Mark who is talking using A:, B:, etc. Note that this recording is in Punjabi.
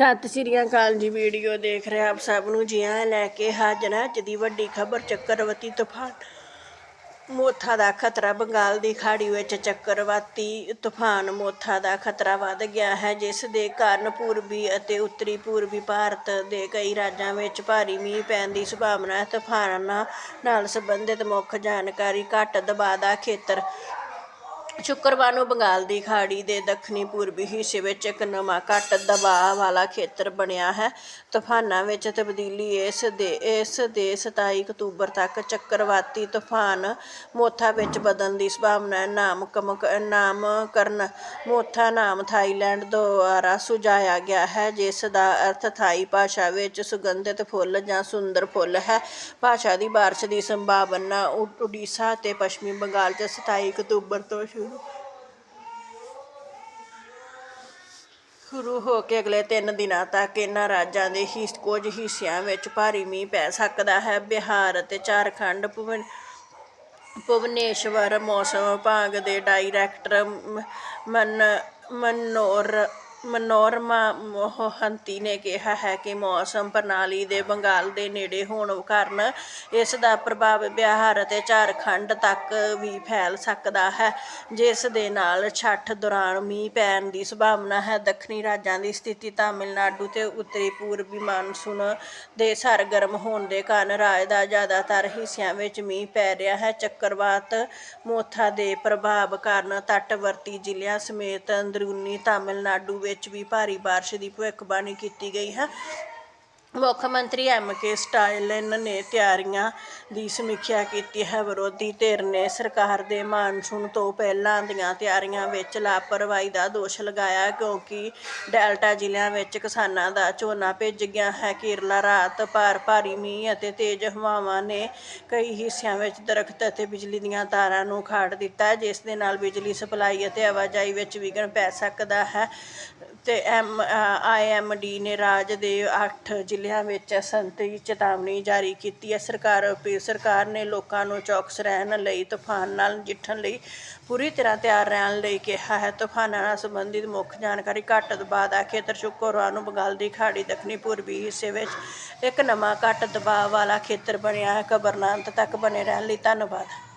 A: ਸਤਿ ਸ਼੍ਰੀ ਅਕਾਲ ਜੀ, ਵੀਡੀਓ ਦੇਖ ਰਹੇ ਆਪ ਸਭ ਨੂੰ ਜੀ ਆਇਆਂ ਲੈ ਕੇ ਹਾਜ਼ਰ ਹਾਂ ਅੱਜ ਦੀ ਵੱਡੀ ਖਬਰ, ਚੱਕਰਵਤੀ ਤੂਫਾਨ। ਮੋਥਾ ਦਾ ਖਤਰਾ, ਬੰਗਾਲ ਦੀ ਖਾੜੀ ਵਿੱਚ ਚੱਕਰਵਾਤੀ ਤੂਫਾਨ ਮੋਥਾ ਦਾ ਖਤਰਾ ਵੱਧ ਗਿਆ ਹੈ, ਜਿਸ ਦੇ ਕਾਰਨ ਪੂਰਬੀ ਅਤੇ ਉੱਤਰੀ ਪੂਰਬੀ ਭਾਰਤ ਦੇ ਕਈ ਰਾਜਾਂ ਵਿੱਚ ਭਾਰੀ ਮੀਂਹ ਪੈਣ ਦੀ ਸੰਭਾਵਨਾ ਹੈ। ਤੂਫਾਨਾਂ ਨਾਲ ਸੰਬੰਧਿਤ ਮੁੱਖ ਜਾਣਕਾਰੀ ਘੱਟ ਦਬਾਅ ਦਾ ਖੇਤਰ ਸ਼ੁੱਕਰਵਾਰ ਨੂੰ ਬੰਗਾਲ ਦੀ ਖਾੜੀ ਦੇ ਦੱਖਣੀ ਪੂਰਬੀ ਹਿੱਸੇ ਵਿੱਚ ਇੱਕ ਨਵਾਂ ਘੱਟ ਦਬਾਅ ਵਾਲਾ ਖੇਤਰ ਬਣਿਆ ਹੈ। ਤੂਫਾਨਾਂ ਵਿੱਚ ਤਬਦੀਲੀ ਇਸ ਦੇ ਇਸ ਦੇ 27 ਅਕਤੂਬਰ ਤੱਕ ਚੱਕਰਵਾਤੀ ਤੂਫਾਨ ਮੋਥਾ ਵਿੱਚ ਬਦਲਣ ਦੀ ਸੰਭਾਵਨਾ ਹੈ। ਨਾਮਕਮ ਨਾਮਕਰਨ ਮੋਥਾ ਨਾਮ ਥਾਈਲੈਂਡ ਦੁਆਰਾ ਸੁਝਾਇਆ ਗਿਆ ਹੈ, ਜਿਸ ਦਾ ਅਰਥ ਥਾਈ ਭਾਸ਼ਾ ਵਿੱਚ ਸੁਗੰਧਿਤ ਫੁੱਲ ਜਾਂ ਸੁੰਦਰ ਫੁੱਲ ਹੈ। ਭਾਸ਼ਾ ਦੀ ਬਾਰਿਸ਼ ਦੀ ਸੰਭਾਵਨਾ ਉ- ਉੜੀਸਾ ਅਤੇ ਪੱਛਮੀ ਬੰਗਾਲ 'ਚ 27 ਅਕਤੂਬਰ ਤੋਂ ਸ਼ੁਰੂ ਸ਼ੁਰੂ ਹੋ ਕੇ ਅਗਲੇ 3 ਦਿਨਾਂ ਤੱਕ ਇਹਨਾਂ ਰਾਜਾਂ ਦੇ ਹਿੱਸ ਕੁਝ ਹਿੱਸਿਆਂ ਵਿੱਚ ਭਾਰੀ ਮੀਂਹ ਪੈ ਸਕਦਾ ਹੈ। ਬਿਹਾਰ ਅਤੇ ਝਾਰਖੰਡ ਭੁਵਨ ਭੁਵਨੇਸ਼ਵਰ ਮੌਸਮ ਵਿਭਾਗ ਦੇ ਡਾਇਰੈਕਟਰ ਮ- ਮਨ ਮਨੋਰ ਮਨੋਰਮਾ ਮੋਹੰਤੀ ਨੇ ਕਿਹਾ ਹੈ ਕਿ ਮੌਸਮ ਪ੍ਰਣਾਲੀ ਦੇ ਬੰਗਾਲ ਦੇ ਨੇੜੇ ਹੋਣ ਕਾਰਨ ਇਸ ਦਾ ਪ੍ਰਭਾਵ ਬਿਹਾਰ ਅਤੇ ਝਾਰਖੰਡ ਤੱਕ ਵੀ ਫੈਲ ਸਕਦਾ ਹੈ, ਜਿਸ ਦੇ ਨਾਲ ਛੱਠ ਦੌਰਾਨ ਮੀਂਹ ਪੈਣ ਦੀ ਸੰਭਾਵਨਾ ਹੈ। ਦੱਖਣੀ ਰਾਜਾਂ ਦੀ ਸਥਿਤੀ ਤਾਮਿਲਨਾਡੂ ਤੇ ਉੱਤਰੀ ਪੂਰਬੀ ਮਾਨਸੂਨ ਦੇ ਸਰਗਰਮ ਹੋਣ ਦੇ ਕਾਰਨ ਰਾਜ ਦਾ ਜ਼ਿਆਦਾਤਰ ਹਿੱਸਿਆਂ ਵਿੱਚ ਮੀਂਹ ਪੈ ਰਿਹਾ ਹੈ। ਚੱਕਰਵਾਤ ਮੋਥਾ ਦੇ ਪ੍ਰਭਾਵ ਕਾਰਨ ਤੱਟਵਰਤੀ ਜ਼ਿਲ੍ਹਿਆਂ ਸਮੇਤ ਅੰਦਰੂਨੀ ਤਾਮਿਲਨਾਡੂ ਵਿੱਚ ਵੀ ਭਾਰੀ ਬਾਰਿਸ਼ ਦੀ ਭਵਿੱਖਬਾਣੀ ਕੀਤੀ ਗਈ ਹੈ। ਮੁੱਖ ਮੰਤਰੀ ਐਮ ਕੇ ਸਟਾਲਿਨ ਨੇ ਤਿਆਰੀਆਂ ਦੀ ਸਮੀਖਿਆ ਕੀਤੀ ਹੈ। ਵਿਰੋਧੀ ਧਿਰ ਨੇ ਸਰਕਾਰ ਦੇ ਮਾਨਸੂਨ ਤੋਂ ਪਹਿਲਾਂ ਦੀਆਂ ਤਿਆਰੀਆਂ ਵਿੱਚ ਲਾਪਰਵਾਹੀ ਦਾ ਦੋਸ਼ ਲਗਾਇਆ, ਕਿਉਂਕਿ ਡੈਲਟਾ ਜ਼ਿਲ੍ਹਿਆਂ ਵਿੱਚ ਕਿਸਾਨਾਂ ਦਾ ਝੋਨਾ ਭਿੱਜ ਗਿਆ ਹੈ। ਕੇਰਲਾ ਰਾਤ ਭਾਰ ਭਾਰੀ ਮੀਂਹ ਅਤੇ ਤੇਜ਼ ਹਵਾਵਾਂ ਨੇ ਕਈ ਹਿੱਸਿਆਂ ਵਿੱਚ ਦਰਖਤ ਅਤੇ ਬਿਜਲੀ ਦੀਆਂ ਤਾਰਾਂ ਨੂੰ ਖਾੜ ਦਿੱਤਾ, ਜਿਸ ਦੇ ਨਾਲ ਬਿਜਲੀ, ਸਪਲਾਈ ਅਤੇ ਆਵਾਜਾਈ ਵਿੱਚ ਵਿਘਨ ਪੈ ਸਕਦਾ ਹੈ। ਤੇ ਐਮ ਆਈਐਮਡੀ ਨੇ ਰਾਜ ਦੇ 8 ਜ਼ਿਲ੍ਹਿਆਂ ਵਿੱਚ ਸੰਤਰੀ ਚੇਤਾਵਨੀ ਜਾਰੀ ਕੀਤੀ ਹੈ। ਸਰਕਾਰ ਅਪੀਲ ਸਰਕਾਰ ਨੇ ਲੋਕਾਂ ਨੂੰ ਚੌਕਸ ਰਹਿਣ ਲਈ, ਤੂਫਾਨ ਨਾਲ ਨਜਿੱਠਣ ਲਈ ਪੂਰੀ ਤਰ੍ਹਾਂ ਤਿਆਰ ਰਹਿਣ ਲਈ ਕਿਹਾ ਹੈ। ਤੂਫਾਨਾਂ ਨਾਲ ਸੰਬੰਧਿਤ ਮੁੱਖ ਜਾਣਕਾਰੀ ਘੱਟ ਦਬਾਅ ਦਾ ਖੇਤਰ ਸ਼ੁੱਕਰਵਾਰ ਨੂੰ ਬੰਗਾਲ ਦੀ ਖਾੜੀ ਦੱਖਣੀ ਪੂਰਬੀ ਹਿੱਸੇ ਵਿੱਚ ਇੱਕ ਨਵਾਂ ਘੱਟ ਦਬਾਅ ਵਾਲਾ ਖੇਤਰ ਬਣਿਆ ਹੈ। ਖਬਰ ਤੱਕ ਬਣੇ ਰਹਿਣ ਲਈ ਧੰਨਵਾਦ।